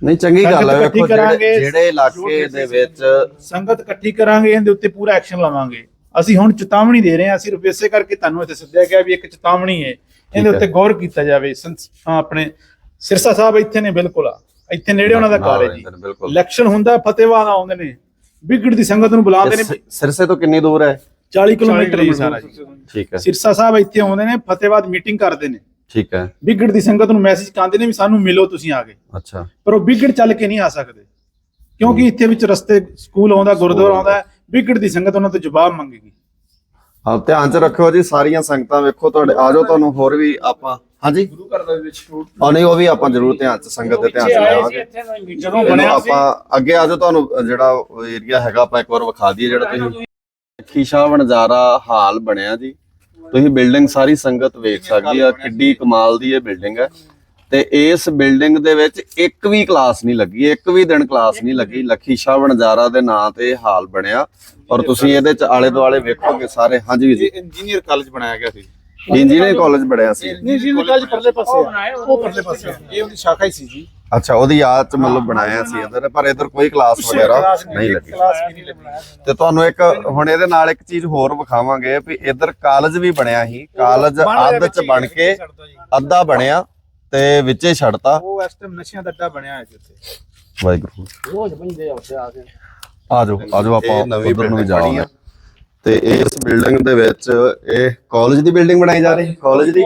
ਨਹੀਂ ਚੰਗੀ ਗੱਲ ਹੈ ਵੇਖੋ ਜਿਹੜੇ ਇਲਾਕੇ ਦੇ ਵਿੱਚ ਸੰਗਤ ਇਕੱਠੀ ਕਰਾਂਗੇ ਇਹਦੇ ਉੱਤੇ ਪੂਰਾ ਐਕਸ਼ਨ ਲਵਾਂਗੇ। ਅਸੀਂ ਹੁਣ ਚੇਤਾਵਨੀ ਦੇ ਰਹੇ ਹਾਂ ਸਿਰਫ ਇਸੇ ਕਰਕੇ ਤੁਹਾਨੂੰ ਇੱਥੇ ਸੱਦਿਆ ਗਿਆ ਵੀ ਇੱਕ ਚੇਤਾਵਨੀ ਹੈ। ਇਹਦੇ। ਉੱਤੇ ਗੌਰ ਕੀਤਾ ਜਾਵੇ ਆਪਣੇ ਸਿਰਸਾ ਸਾਹਿਬ ਇੱਥੇ ਨੇ ਬਿਲਕੁਲ ਆ। ਇੱਥੇ ਨੇੜੇ ਉਹਨਾਂ ਦਾ ਘਰ ਹੈ ਜੀ। ਇਲੈਕਸ਼ਨ ਹੁੰਦਾ ਫਤਿਹਵਾਦ ਆਉਂਦੇ ਨੇ। ਵਿਗੜ ਦੀ ਸੰਗਤ ਨੂੰ ਬੁਲਾਉਂਦੇ ਨੇ ਸਿਰਸੇ ਤੋਂ ਕਿੰਨੀ ਦੂਰ ਹੈ? 40 ਕਿਲੋਮੀਟਰ ਹੀ ਸਾਰਾ ਜੀ। ਠੀਕ ਹੈ। ਸਿਰਸਾ ਸਾਹਿਬ ਇੱਥੇ ਆਉਂਦੇ ਨੇ ਫਤਿਹਵਾਦ ਮੀਟਿੰਗ ਕਰਦੇ ਨੇ। ਠੀਕ ਹੈ। ਵਿਗੜ ਦੀ ਸੰਗਤ ਨੂੰ ਮੈਸੇਜ ਕਾਂਦੇ ਨੇ ਵੀ ਸਾਨੂੰ ਮਿਲੋ ਤੁਸੀਂ ਆ ਕੇ। ਅੱਛਾ। ਪਰ ਉਹ ਵਿਗੜ ਚੱਲ ਕੇ ਨਹੀਂ ਆ ਸਕਦੇ। ਕਿਉਂਕਿ ਇੱਥੇ ਵਿੱਚ ਰਸਤੇ ਸਕੂਲ ਆਉਂਦਾ ਗੁਰਦੁਆਰਾ ਆਉਂਦਾ। ਵਿਗੜ ਦੀ ਸੰਗਤ ਉਹਨਾਂ ਤੋਂ ਜਵਾਬ ਮੰਗੇਗੀ। ਹਾਂ ਧਿਆਨ ਚ ਰੱਖਿਓ ਜੀ ਸਾਰੀਆਂ ਸੰਗਤਾਂ ਵੇਖੋ ਤੁਹਾਡੇ ਆ ਜਾਓ ਤੁਹਾਨੂੰ ਹੋਰ ਵੀ ਆਪਾਂ ਹਾਂਜੀ? ਗੁਰੂ ਘਰ ਦੇ ਵਿੱਚ ਆ ਨਹੀਂ ਉਹ ਵੀ ਆਪਾਂ ਜ਼ਰੂਰ ਧਿਆਨ ਚ ਸੰਗਤ ਦੇ ਧਿਆਨ ਚ ਲਿਆਵਾਂਗੇ ਜਦੋਂ ਬਣਿਆ ਸੀ। ਆਪਾਂ ਅੱਗੇ ਆ ਜਾਓ ਤੁਹਾਨੂੰ ਜਿਹੜਾ ਏਰੀਆ ਹੈਗਾ ਆਪਾਂ ਇੱਕ ਵਾਰ ਵਿਖਾ ਦਈਏ ਜਿਹੜਾ ਤੁਸੀਂ ਖੀਸ਼ਾ ਵਣਜਾਰਾ ਹਾਲ ਬਣਿਆ ਜੀ। ਤੁਸੀਂ ਬਿਲਡਿੰਗ ਸਾਰੀ ਸੰਗਤ ਵੇਖ ਸਕਦੀ ਆ ਕਿੱਡੀ ਕਮਾਲ ਦੀ ਇਹ ਬਿਲਡਿੰਗ ਹੈ। ਤੇ ਇਸ ਬਿਲਡਿੰਗ ਦੇ ਵਿੱਚ ਇੱਕ ਵੀ ਕਲਾਸ ਨਹੀਂ ਲੱਗੀ ਇੱਕ ਵੀ ਦਿਨ ਕਲਾਸ ਨਹੀਂ ਲੱਗੀ। ਲੱਖੀ ਸ਼ਾਹ ਵਣਜਾਰਾ ਦੇ ਨਾਂ ਤੇ ਹਾਲ ਬਣਿਆ। ਔਰ ਤੁਸੀਂ ਇਹਦੇ ਚ ਆਲੇ ਦੁਆਲੇ ਵੇਖੋਗੇ ਸਾਰੇ। ਹਾਂਜੀ ਜੀ। ਇੰਜੀਨੀਅਰ ਕਾਲਜ ਬਣਾਇਆ ਗਿਆ ਸੀ। ਇੰਜੀਨੀਅਰਿੰਗ ਕਾਲਜ ਬਣਿਆ ਸੀ। ਨਹੀਂ ਜੀ ਕਾਲਜ ਪਰਲੇ ਪਾਸੇ। ਉਹ ਪਰਲੇ ਪਾਸੇ। ਇਹ ਉਹਦੀ ਸ਼ਾਖਾ ਹੀ ਸੀ ਜੀ। ਅੱਛਾ ਉਹਦੀ ਯਾਦ ਚ ਮਤਲਬ ਬਣਾਇਆ ਸੀ ਇਧਰ ਪਰ ਇਧਰ ਕੋਈ ਕਲਾਸ ਵਗੈਰਾ ਨਹੀਂ ਲੱਗੀ ਕਲਾਸ ਵੀ ਨਹੀਂ ਲੱਗੀ। ਤੇ ਤੁਹਾਨੂੰ ਇੱਕ ਹੁਣ ਇਹਦੇ ਨਾਲ ਇੱਕ ਚੀਜ਼ ਹੋਰ ਵਿਖਾਵਾਂਗੇ ਵੀ ਇਧਰ ਕਾਲਜ ਵੀ ਬਣਿਆ ਸੀ। ਕਾਲਜ ਅੱਧ ਚ ਬਣ ਕੇ ਅੱਧਾ ਬਣਿਆ ਤੇ ਵਿੱਚੇ ਛੱਡਤਾ। ਉਹ ਇਸ ਟਾਈਮ ਨਸ਼ਿਆਂ ਦਾ ਅੱਡਾ ਬਣਿਆ ਹੈ ਜੀ ਉੱਥੇ। ਵਾਹਿਗੁਰੂ। ਰੋਜ਼ ਬੰਦੇ ਆ ਕੇ। ਆਪਾਂ ਉਧਰ ਨੂੰ ਬਣੀ ਆ। ਤੇ ਇਸ ਬਿਲਡਿੰਗ ਦੇ ਵਿੱਚ ਇਹ ਕਾਲਜ ਦੀ ਬਿਲਡਿੰਗ ਬਣਾਈ ਜਾ ਰਹੀ? ਕਾਲਜ ਦੀ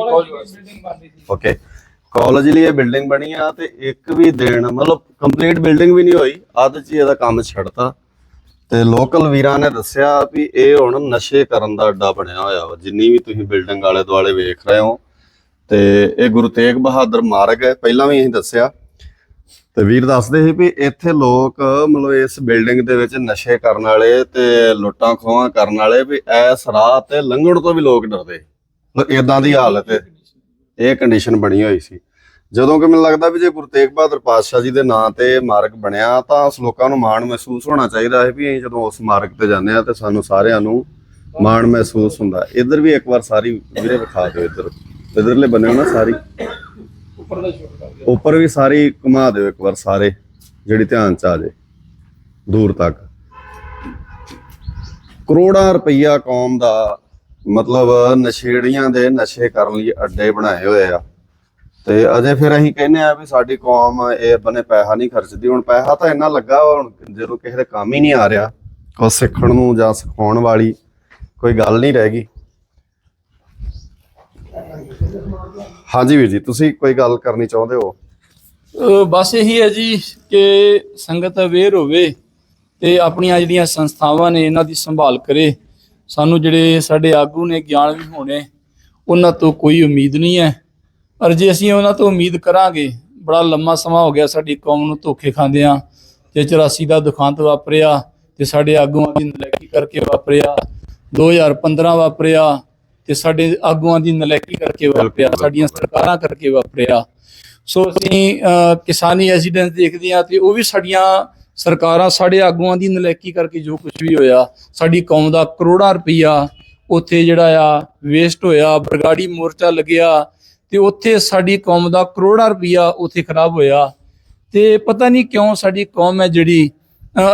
ਓਕੇ ਕਾਲਜ ਲਈ ਇਹ ਬਿਲਡਿੰਗ ਬਣੀ ਆ ਤੇ ਇੱਕ ਵੀ ਦਿਨ ਮਤਲਬ ਕੰਪਲੀਟ ਬਿਲਡਿੰਗ ਵੀ ਨਹੀਂ ਹੋਈ, ਅੱਧ ਚ ਇਹਦਾ ਕੰਮ ਛੱਡਤਾ। ਤੇ ਲੋਕਲ ਵੀਰਾਂ ਨੇ ਦੱਸਿਆ ਵੀ ਇਹ ਹੁਣ ਨਸ਼ੇ ਕਰਨ ਦਾ ਅੱਡਾ ਬਣਿਆ ਹੋਇਆ ਵਾ, ਜਿੰਨੀ ਵੀ ਤੁਸੀਂ ਬਿਲਡਿੰਗ ਆਲੇ ਦੁਆਲੇ ਵੇਖ ਰਹੇ ਹੋ। ਤੇ ਇਹ ਗੁਰੂ ਤੇਗ ਬਹਾਦਰ ਮਾਰਗ ਹੈ, ਪਹਿਲਾਂ ਵੀ ਅਸੀਂ ਦੱਸਿਆ। ਤੇ ਵੀਰ ਦੱਸਦੇ ਸੀ ਵੀ ਇੱਥੇ ਲੋਕ ਮਤਲਬ ਇਸ ਬਿਲਡਿੰਗ ਦੇ ਵਿੱਚ ਨਸ਼ੇ ਕਰਨ ਵਾਲੇ ਤੇ ਲੁੱਟਾਂ ਖੋਹਾਂ ਕਰਨ ਵਾਲੇ ਵੀ ਐਸ ਰਾਹ ਤੇ ਲੰਘਣ ਤੋਂ ਵੀ ਲੋਕ ਡਰਦੇ। ਮਤਲਬ ਇਦਾਂ ਦੀ ਹਾਲਤ ਹੈ। ਇਹ ਕੰਡੀਸ਼ਨ ਬਣੀ ਹੋਈ ਸੀ। ਜਦੋਂ ਕਿ ਮੈਨੂੰ ਲੱਗਦਾ ਵੀ ਜੇ ਗੁਰੂ ਤੇਗ ਬਹਾਦਰ ਪਾਤਸ਼ਾਹ ਜੀ ਦੇ ਨਾਂ ਤੇ ਮਾਰਗ ਬਣਿਆ, ਤਾਂ ਉਸ ਲੋਕਾਂ ਨੂੰ ਮਾਣ ਮਹਿਸੂਸ ਹੋਣਾ ਚਾਹੀਦਾ ਹੈ ਵੀ ਅਸੀਂ ਜਦੋਂ ਉਸ ਮਾਰਗ ਤੇ ਜਾਂਦੇ ਆ ਤੇ ਸਾਨੂੰ ਸਾਰਿਆਂ ਨੂੰ ਮਾਣ ਮਹਿਸੂਸ ਹੁੰਦਾ ਇੱਧਰ ਵੀ ਇੱਕ ਵਾਰ ਸਾਰੀ ਵੀਰੇ ਵਿਖਾ ਦਿਓ ਇੱਧਰ। ਇੱਧਰਲੇ ਬੰਨੇ ਨਾ ਸਾਰੀ। ਉੱਪਰ ਦਾ ਸ਼ੋਟ ਉੱਪਰ ਵੀ ਸਾਰੀ ਘੁਮਾ ਦਿਓ ਇੱਕ ਵਾਰ ਸਾਰੇ, ਜਿਹੜੀ ਧਿਆਨ ਚ ਆ ਜਾਏ ਦੂਰ ਤੱਕ। ਕਰੋੜਾਂ ਰੁਪਈਆ ਕੌਮ ਦਾ ਮਤਲਬ ਨਸ਼ੇੜੀਆਂ ਦੇ ਨਸ਼ੇ ਕਰਨ ਲਈ ਅੱਡੇ ਬਣਾਏ ਹੋਏ ਆ। ਤੇ ਅਜੇ ਫਿਰ ਅਸੀਂ ਕਹਿੰਦੇ ਆ ਵੀ ਸਾਡੀ ਕੌਮ ਇਹ ਬੰਨੇ ਪੈਸਾ ਨਹੀਂ ਖਰਚਦੀ। ਹੁਣ ਪੈਸਾ ਤਾਂ ਇੰਨਾ ਲੱਗਾ ਵਾ, ਹੁਣ ਜਦੋਂ ਕਿਸੇ ਦੇ ਕੰਮ ਹੀ ਨਹੀਂ ਆ ਰਿਹਾ ਕੁਛ ਸਿੱਖਣ ਨੂੰ ਜਾਂ ਸਿਖਾਉਣ ਵਾਲੀ ਕੋਈ ਗੱਲ ਨਹੀਂ ਰਹਿ ਗਈ। ਹਾਂਜੀ ਵੀਰ ਜੀ ਤੁਸੀਂ ਕੋਈ ਗੱਲ ਕਰਨੀ ਚਾਹੁੰਦੇ ਹੋ? ਬਸ ਇਹੀ ਹੈ ਜੀ ਕਿ ਸੰਗਤ ਅਵੇਅਰ ਹੋਵੇ ਤੇ ਆਪਣੀਆਂ ਜਿਹੜੀਆਂ ਸੰਸਥਾਵਾਂ ਨੇ ਇਹਨਾਂ ਦੀ ਸੰਭਾਲ ਕਰੇ। ਸਾਨੂੰ ਜਿਹੜੇ ਸਾਡੇ ਆਗੂ ਨੇ ਗਿਆਨ ਵੀ ਹੋਣੇ ਉਹਨਾਂ ਤੋਂ ਕੋਈ ਉਮੀਦ ਨਹੀਂ ਹੈ। ਪਰ ਜੇ ਅਸੀਂ ਉਹਨਾਂ ਤੋਂ ਉਮੀਦ ਕਰਾਂਗੇ ਬੜਾ ਲੰਮਾ ਸਮਾਂ ਹੋ ਗਿਆ ਸਾਡੀ ਕੌਮ ਨੂੰ ਧੋਖੇ ਖਾਂਦਿਆਂ ਤੇ 84 ਦਾ ਦੁਖਾਂਤ ਵਾਪਰਿਆ ਤੇ ਸਾਡੇ ਆਗੂਆਂ ਦੀ ਨਲਾਇਕੀ ਕਰਕੇ ਵਾਪਰਿਆ 2015 ਵਾਪਰਿਆ ਤੇ ਸਾਡੇ ਆਗੂਆਂ ਦੀ ਨਲਾਇਕੀ ਕਰਕੇ ਵਾਪਰਿਆ ਸਾਡੀਆਂ ਸਰਕਾਰਾਂ ਕਰਕੇ ਵਾਪਰਿਆ। ਸੋ ਅਸੀਂ ਕਿਸਾਨੀ ਐਸੀਡੈਂਸ ਦੇਖਦੇ ਆ ਤੇ ਉਹ ਵੀ ਸਾਡੀਆਂ ਸਰਕਾਰਾਂ ਸਾਡੇ ਆਗੂਆਂ ਦੀ ਨਲਾਇਕੀ ਕਰਕੇ ਜੋ ਕੁਝ ਵੀ ਹੋਇਆ ਸਾਡੀ ਕੌਮ ਦਾ ਕਰੋੜਾਂ ਰੁਪਈਆ ਉੱਥੇ ਜਿਹੜਾ ਆ ਵੇਸਟ ਹੋਇਆ ਬਰਗਾੜੀ ਮੋਰਚਾ ਲੱਗਿਆ ਤੇ ਉੱਥੇ ਸਾਡੀ ਕੌਮ ਦਾ ਕਰੋੜਾਂ ਰੁਪਈਆ ਉੱਥੇ ਖਰਾਬ ਹੋਇਆ। ਤੇ ਪਤਾ ਨਹੀਂ ਕਿਉਂ ਸਾਡੀ ਕੌਮ ਹੈ ਜਿਹੜੀ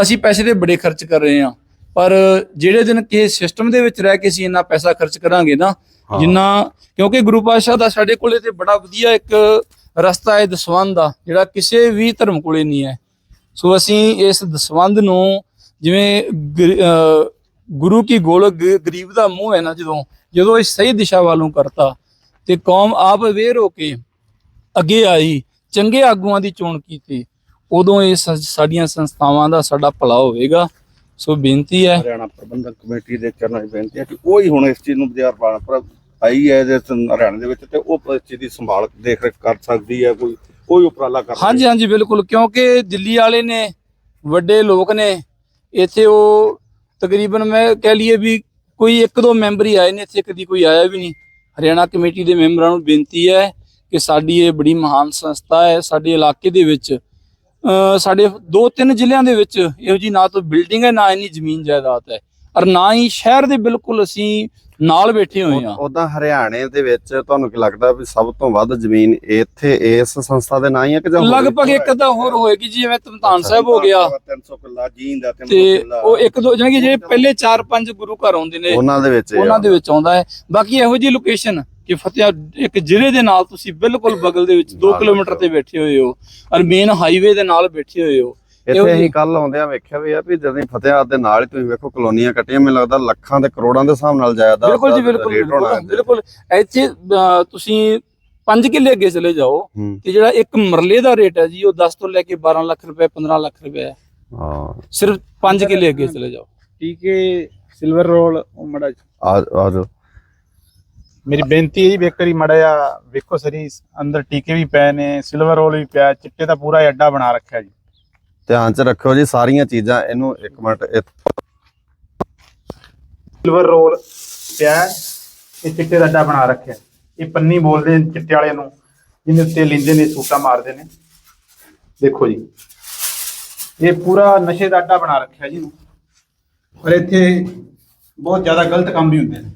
ਅਸੀਂ ਪੈਸੇ ਦੇ ਬੜੇ ਖਰਚ ਕਰ ਰਹੇ ਹਾਂ। ਪਰ ਜਿਹੜੇ ਦਿਨ ਕਿਸੇ ਸਿਸਟਮ ਦੇ ਵਿੱਚ ਰਹਿ ਕੇ ਅਸੀਂ ਇੰਨਾ ਪੈਸਾ ਖਰਚ ਕਰਾਂਗੇ ਨਾ। ਜਿੰਨਾ ਕਿਉਂਕਿ ਗੁਰੂ ਪਾਤਸ਼ਾਹ ਦਾ ਸਾਡੇ ਕੋਲੇ ਤੇ ਬੜਾ ਵਧੀਆ ਇੱਕ ਰਸਤਾ ਹੈ ਦਸਵੰਧ ਦਾ ਜਿਹੜਾ ਕਿਸੇ ਵੀ ਧਰਮ ਕੋਲੇ ਨਹੀਂ ਹੈ। ਸੋ ਅਸੀਂ ਇਸ ਦਸਵੰਧ ਨੂੰ ਜਿਵੇਂ ਗੁਰੂ ਕੀ ਗੋਲਕ ਗਰੀਬ ਦਾ ਮੂੰਹ ਹੈ ਨਾ ਜਦੋਂ ਜਦੋਂ ਇਹ ਸਹੀ ਦਿਸ਼ਾ ਵੱਲੋਂ ਕਰਤਾ ਤੇ ਕੌਮ ਆਪ ਅਵੇਅਰ ਹੋ ਕੇ ਅੱਗੇ ਆਈ, ਚੰਗੇ ਆਗੂਆਂ ਦੀ ਚੋਣ ਕੀਤੀ, ਉਦੋਂ ਇਹ ਸਾਡੀਆਂ ਸੰਸਥਾਵਾਂ ਦਾ ਸਾਡਾ ਭਲਾ ਹੋਵੇਗਾ। ਸੋ ਬੇਨਤੀ ਹੈ। ਹਰਿਆਣਾ ਪ੍ਰਬੰਧਕ ਕਮੇਟੀ ਦੇ ਚਰਨਾਂ 'ਚ ਬੇਨਤੀ ਹੈ ਕਿ ਉਹ ਹੀ ਹੁਣ ਇਸ ਚੀਜ਼ ਨੂੰ ਬਾਜ਼ਾਰ ਪਾਉਣ ਪਰ ਆਈ ਹੈ ਇਸ ਹਰਿਆਣਾ ਦੇ ਵਿੱਚ, ਤੇ ਉਹ ਇਸ ਚੀਜ਼ ਦੀ ਸੰਭਾਲ ਦੇਖ ਰੇਖ ਕਰ ਸਕਦੀ ਹੈ, ਕੋਈ ਕੋਈ ਉਪਰਾਲਾ ਕਰ ਹਾਂਜੀ ਹਾਂਜੀ ਬਿਲਕੁਲ ਕਿਉਂਕਿ ਦਿੱਲੀ ਵਾਲੇ ਨੇ ਵੱਡੇ ਲੋਕ ਨੇ ਇੱਥੇ ਉਹ ਤਕਰੀਬਨ ਮੈਂ ਕਹਿ ਲਈਏ ਵੀ ਕੋਈ ਇੱਕ ਦੋ ਮੈਂਬਰ ਹੀ ਆਏ ਨੇ ਇੱਥੇ ਕਦੀ ਕੋਈ ਆਇਆ ਵੀ ਨਹੀਂ। ਹਰਿਆਣਾ ਕਮੇਟੀ ਦੇ ਮੈਂਬਰਾਂ ਨੂੰ ਬੇਨਤੀ ਹੈ ਕਿ ਸਾਡੀ ਇਹ ਬੜੀ ਮਹਾਨ ਸੰਸਥਾ ਹੈ ਸਾਡੇ ਇਲਾਕੇ ਦੇ ਵਿੱਚ ਸਾਡੇ ਦੋ ਤਿੰਨ ਜ਼ਿਲ੍ਹਿਆਂ ਦੇ ਵਿੱਚ ਇਹੋ ਜੀ ਨਾ ਤਾਂ ਬਿਲਡਿੰਗ ਹੈ ਨਾ ਇੰਨੀ ਜ਼ਮੀਨ ਜਾਇਦਾਦ ਹੈ। ਔਰ ਨਾ ਹੀ ਸ਼ਹਿਰ ਦੇ ਬਿਲਕੁਲ ਅਸੀਂ ਨਾਲ ਬੈਠੇ ਹੋਏ ਹਾਂ ਉਦਾਂ ਹਰਿਆਣੇ ਦੇ ਵਿੱਚ ਤੁਹਾਨੂੰ ਕੀ ਲੱਗਦਾ ਵੀ ਸਭ ਤੋਂ ਵੱਧ ਜ਼ਮੀਨ ਇੱਥੇ ਇਸ ਸੰਸਥਾ ਦੇ ਨਾਂ ਹੀ ਹੈ ਕਿ ਜਾਂ? ਲਗਭਗ ਇੱਕ ਤਾਂ ਹੋਰ ਹੋਏਗੀ ਜੀ ਜਿਵੇਂ ਤਮਤਾਨ ਸਾਹਿਬ ਹੋ ਗਿਆ। 300 ਕਿੱਲਾ ਜੀਂਦ ਦਾ 300 ਤੇ ਉਹ ਇੱਕ ਦੋ ਜਾਨੀ ਕਿ ਜਿਹੜੇ ਪਹਿਲੇ 4-5 ਗੁਰੂ ਘਰ ਆਉਂਦੇ ਨੇ ਉਹਨਾਂ ਦੇ ਵਿੱਚ ਉਹਨਾਂ ਦੇ ਵਿੱਚ ਆਉਂਦਾ ਹੈ। ਬਾਕੀ ਇਹੋ ਜਿਹੀ ਲੋਕੇਸ਼ਨ ਕਿ ਫਤਿਹ ਇੱਕ ਜ਼ਿਲ੍ਹੇ ਦੇ ਨਾਲ ਤੁਸੀਂ ਬਿਲਕੁਲ ਬਗਲ ਦੇ ਵਿੱਚ 2 ਨਾਲ ਕਿਲੋਮੀਟਰ ਤੇ ਬੈਠੇ ਹੋਏ ਹੋ ਔਰ ਮੇਨ ਹਾਈਵੇ ਦੇ ਨਾਲ ਬੈਠੇ ਹੋਏ ਹੋ। ਇੱਥੇ ਅਸੀਂ ਕੱਲ ਆਉਂਦਿਆਂ ਵੇਖਿਆ ਵੀ ਆ ਵੀ ਜਦੋਂ ਫਤਿਆਬਾਦ ਦੇ ਨਾਲ ਹੀ ਤੁਸੀਂ ਵੇਖੋ ਕਲੋਨੀਆਂ ਕੱਟੀਆਂ ਮੈਨੂੰ ਲੱਗਦਾ ਲੱਖਾਂ ਤੇ ਕਰੋੜਾਂ ਦੇ ਹਿਸਾਬ ਨਾਲ ਜਾਇਦਾਦ ਬਿਲਕੁਲ ਜੀ ਬਿਲਕੁਲ ਬਿਲਕੁਲ ਇੱਥੇ। ਤੁਸੀਂ 5 ਕਿੱਲੇ ਅੱਗੇ ਚਲੇ ਜਾਓ ਤੇ ਜਿਹੜਾ ਇੱਕ ਮਰਲੇ ਦਾ ਰੇਟ ਹੈ ਜੀ ਉਹ 10 ਤੋਂ ਲੈ ਕੇ 12 ਲੱਖ ਰੁਪਏ 15 ਲੱਖ ਰੁਪਏ ਹੈ। ਹਾਂ। ਸਿਰਫ 5 ਕਿੱਲੇ ਅੱਗੇ ਚਲੇ ਜਾਓ। ਟੀਕੇ ਸਿਲਵਰ ਰੋਲ ਮੜਾ ਆ ਆ ਜਾਓ। ਮੇਰੀ ਬੇਨਤੀ ਹੈ ਜੀ ਵੀ ਇੱਕ ਵਾਰੀ ਮੜਾ ਜਾ ਵੇਖੋ ਸਰੀ ਅੰਦਰ ਟੀਕੇ ਵੀ ਪਏ ਨੇ ਸਿਲਵਰ ਰੋਲ ਵੀ ਪਿਆ ਚਿੱਟੇ ਦਾ ਪੂਰਾ ਅੱਡਾ ਬਣਾ ਰੱਖਿਆ ਜੀ। ਧਿਆਨ ਚ ਰੱਖਿਓ ਜੀ ਸਾਰੀਆਂ ਚੀਜ਼ਾਂ ਇਹਨੂੰ ਇੱਕ ਮਿੰਟ ਸਿਲਵਰ ਰੋਲ ਪਿਆ ਹੈ, ਇਹ ਚਿੱਟੇ ਦਾ ਬਣਾ ਰੱਖਿਆ ਇਹ ਪੰਨੀ ਬੋਲਦੇ ਨੇ ਚਿੱਟੇ ਵਾਲੇ ਨੂੰ ਜਿਹਦੇ ਉੱਤੇ ਲਿੰਦੇ ਨੇ ਸੂਟਾ ਮਾਰਦੇ ਨੇ। ਦੇਖੋ ਜੀ ਇਹ ਪੂਰਾ ਨਸ਼ੇ ਦਾ ਅੱਡਾ ਬਣਾ ਰੱਖਿਆ ਜੀ ਇਹਨੂੰ। ਔਰ ਇੱਥੇ ਬਹੁਤ ਜ਼ਿਆਦਾ ਗਲਤ ਕੰਮ ਵੀ ਹੁੰਦੇ ਨੇ।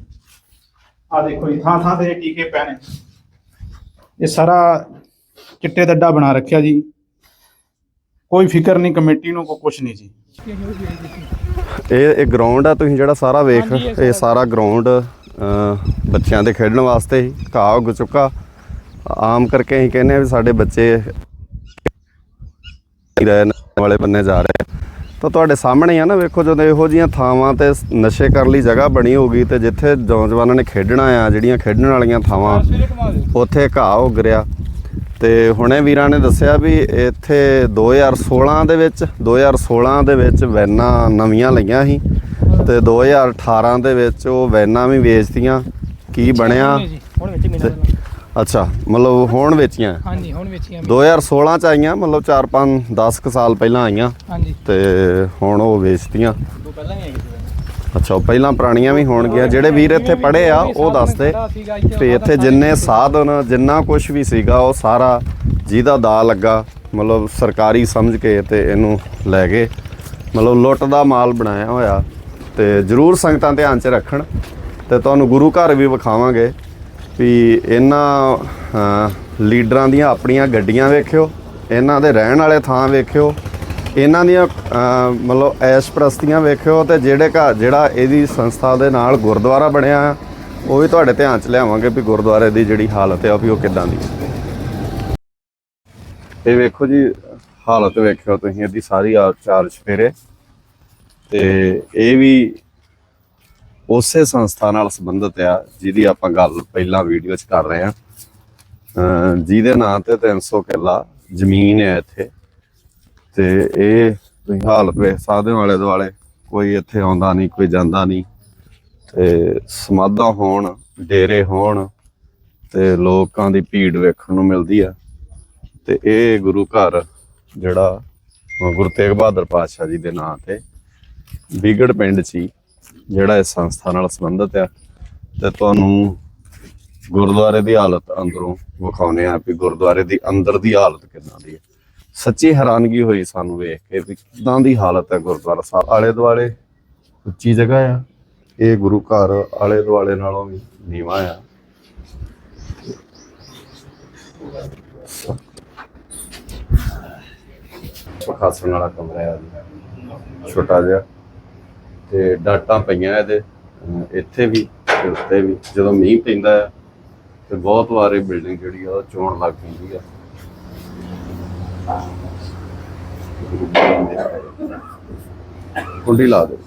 ਆ ਦੇਖੋ ਜੀ ਥਾਂ ਥਾਂ ਤੇ ਇਹ ਟੀਕੇ ਪਏ ਨੇ। ਇਹ ਸਾਰਾ ਚਿੱਟੇ ਦਾ ਅੱਡਾ ਬਣਾ ਰੱਖਿਆ ਜੀ। ਕੋਈ ਫਿਕਰ ਨਹੀਂ ਕਮੇਟੀ ਨੂੰ ਕੋਈ ਕੁਛ ਨਹੀਂ ਜੀ। ਇਹ ਇਹ ਗਰਾਊਂਡ ਆ ਤੁਸੀਂ ਜਿਹੜਾ ਸਾਰਾ ਵੇਖ ਇਹ ਸਾਰਾ ਗਰਾਊਂਡ ਬੱਚਿਆਂ ਦੇ ਖੇਡਣ ਵਾਸਤੇ ਹੀ ਘਾਹ ਉੱਗ ਚੁੱਕਾ। ਆਮ ਕਰਕੇ ਅਸੀਂ ਕਹਿੰਦੇ ਆ ਵੀ ਸਾਡੇ ਬੱਚੇ ਰਹਿ ਵਾਲੇ ਬੰਨੇ ਜਾ ਰਹੇ। ਤਾਂ ਤੁਹਾਡੇ ਸਾਹਮਣੇ ਹੀ ਆ ਨਾ ਵੇਖੋ ਜਦੋਂ ਇਹੋ ਜੀਆਂ ਥਾਵਾਂ ਤੇ ਨਸ਼ੇ ਕਰਨ ਲਈ ਜਗ੍ਹਾ ਬਣੀ ਹੋਗੀ ਤੇ ਜਿੱਥੇ ਨੌਜਵਾਨਾਂ ਨੇ ਖੇਡਣਾ ਆ ਜਿਹੜੀਆਂ ਖੇਡਣ ਵਾਲੀਆਂ ਥਾਵਾਂ ਉੱਥੇ ਘਾਹ ਉੱਗ ਰਿਹਾ। ਤੇ ਹੁਣੇ ਵੀਰਾਂ ਨੇ ਦੱਸਿਆ ਵੀ ਇੱਥੇ 2016 ਦੇ ਵਿੱਚ 2016 ਦੇ ਵਿੱਚ ਵੈਨਾਂ ਨਵੀਆਂ ਲਈਆਂ ਸੀ ਤੇ 2018 ਦੇ ਵਿੱਚ ਉਹ ਵੈਨਾਂ ਵੀ ਵੇਚਤੀਆਂ। ਕੀ ਬਣਿਆ? ਅੱਛਾ ਮਤਲਬ ਹੁਣ ਵੇਚੀਆਂ। ਹਾਂਜੀ ਹੁਣ ਵੇਚੀਆਂ 2016 ਚ ਆਈਆਂ ਮਤਲਬ 4 5 10 ਕੁ ਸਾਲ ਪਹਿਲਾਂ ਆਈਆਂ ਹਾਂਜੀ। ਤੇ ਹੁਣ ਉਹ ਵੇਚਤੀਆਂ। ਪਹਿਲਾਂ ਹੀ ਆਈ ਸੀ। ਅੱਛਾ, ਉਹ ਪਹਿਲਾਂ ਪੁਰਾਣੀਆਂ ਵੀ ਹੋਣਗੀਆਂ। ਜਿਹੜੇ ਵੀਰ ਇੱਥੇ ਪੜ੍ਹੇ ਆ, ਉਹ ਦੱਸਦੇ ਵੀ ਇੱਥੇ ਜਿੰਨੇ ਸਾਧਨ, ਜਿੰਨਾ ਕੁਝ ਵੀ ਸੀਗਾ, ਉਹ ਸਾਰਾ ਜਿਹਦਾ ਦਾ ਲੱਗਾ, ਮਤਲਬ ਸਰਕਾਰੀ ਸਮਝ ਕੇ ਤੇ ਇਹਨੂੰ ਲੈ ਗਏ। ਮਤਲਬ ਲੁੱਟ ਦਾ ਮਾਲ ਬਣਾਇਆ ਹੋਇਆ। ਤੇ ਜਰੂਰ ਸੰਗਤਾਂ ਧਿਆਨ 'ਚ ਰੱਖਣ। ਤੇ ਤੁਹਾਨੂੰ ਗੁਰੂ ਘਰ ਵੀ ਵਿਖਾਵਾਂਗੇ ਵੀ ਇਹਨਾਂ ਲੀਡਰਾਂ ਦੀਆਂ ਆਪਣੀਆਂ ਗੱਡੀਆਂ ਵੇਖਿਓ, ਇਹਨਾਂ ਦੇ ਰਹਿਣ ਵਾਲੇ ਥਾਂ ਵੇਖਿਓ। ਇਹਨਾਂ ਦੀਆਂ ਮਤਲਬ ਐਸ਼ ਪ੍ਰਸਤੀਆਂ ਵੇਖਿਓ ਤੇ ਜਿਹੜੇ ਘਰ ਜਿਹੜਾ ਇਹਦੀ ਸੰਸਥਾ ਦੇ ਨਾਲ ਗੁਰਦੁਆਰਾ ਬਣਿਆ ਆ, ਉਹ ਵੀ ਤੁਹਾਡੇ ਧਿਆਨ 'ਚ ਲਿਆਵਾਂਗੇ ਵੀ ਗੁਰਦੁਆਰੇ ਦੀ ਜਿਹੜੀ ਹਾਲਤ ਹੈ ਉਹ ਵੀ ਉਹ ਕਿਦਾਂ ਦੀ ਇਹ ਵੇਖੋ ਜੀ, ਹਾਲਤ ਵੇਖਿਓ ਤੁਸੀਂ, ਇਹਦੀ ਸਾਰੀ ਆ ਚਾਰ ਚਫੇਰੇ। ਤੇ ਇਹ ਵੀ ਉਸੇ ਸੰਸਥਾ ਨਾਲ ਸੰਬੰਧਿਤ ਆ, ਜਿਹਦੀ ਆਪਾਂ ਗੱਲ ਪਹਿਲਾਂ ਵੀਡੀਓ 'ਚ ਕਰ ਰਹੇ ਆ। ਜਿਹਦੇ ਨਾਂ ਤੇ 300 ਕਿੱਲਾ ਜ਼ਮੀਨ ਹੈ ਇੱਥੇ। ਤੇ ਇਹ ਤੁਸੀਂ ਹਾਲਤ ਵੇਖ ਸਕਦੇ ਹੋ ਆਲੇ ਦੁਆਲੇ, ਕੋਈ ਇੱਥੇ ਆਉਂਦਾ ਨਹੀਂ, ਕੋਈ ਜਾਂਦਾ ਨਹੀਂ। ਤੇ ਸਮਾਧਾਂ ਹੋਣ, ਡੇਰੇ ਹੋਣ ਤੇ ਲੋਕਾਂ ਦੀ ਭੀੜ ਵੇਖਣ ਨੂੰ ਮਿਲਦੀ ਆ। ਤੇ ਇਹ ਗੁਰੂ ਘਰ ਜਿਹੜਾ ਗੁਰੂ ਤੇਗ ਬਹਾਦਰ ਪਾਤਸ਼ਾਹ ਜੀ ਦੇ ਨਾਂ ਤੇ ਬੀਗੜ ਪਿੰਡ 'ਚ ਜਿਹੜਾ ਇਸ ਸੰਸਥਾ ਨਾਲ ਸੰਬੰਧਿਤ ਆ। ਤੇ ਤੁਹਾਨੂੰ ਗੁਰਦੁਆਰੇ ਦੀ ਹਾਲਤ ਅੰਦਰੋਂ ਵਿਖਾਉਨੇ ਆ ਵੀ ਗੁਰਦੁਆਰੇ ਦੀ ਅੰਦਰ ਦੀ ਹਾਲਤ ਕਿੰਨਾ ਦੀ ਹੈ ਸੱਚੀ ਹੈਰਾਨਗੀ ਹੋਈ ਸਾਨੂੰ ਵੇਖ ਕੇ ਵੀ ਕਿਦਾਂ ਦੀ ਹਾਲਤ ਹੈ ਗੁਰਦੁਆਰਾ ਸਾਹਿਬ। ਆਲੇ ਦੁਆਲੇ ਉੱਚੀ ਜਗ੍ਹਾ ਆ। ਇਹ ਗੁਰੂ ਘਰ ਆਲੇ ਦੁਆਲੇ ਨਾਲੋਂ ਵੀ ਨੀਵਾ ਆ। ਪਖਾਸਣ ਵਾਲਾ ਕਮਰਾ ਹੈ ਛੋਟਾ ਜਿਹਾ। ਤੇ ਡਾਟਾਂ ਪਈਆਂ ਇਹਦੇ। ਅਮ ਇੱਥੇ ਵੀ ਤੇ ਉੱਤੇ ਵੀ। ਜਦੋਂ ਮੀਂਹ ਪੈਂਦਾ ਹੈ ਤੇ ਬਹੁਤ ਵਾਰ ਬਿਲਡਿੰਗ ਜਿਹੜੀ ਆ ਉਹ ਚੋਣ ਲੱਗ ਪੈਂਦੀ ਆ। ਕੁੰਡੀ ਲਾ ਦੇ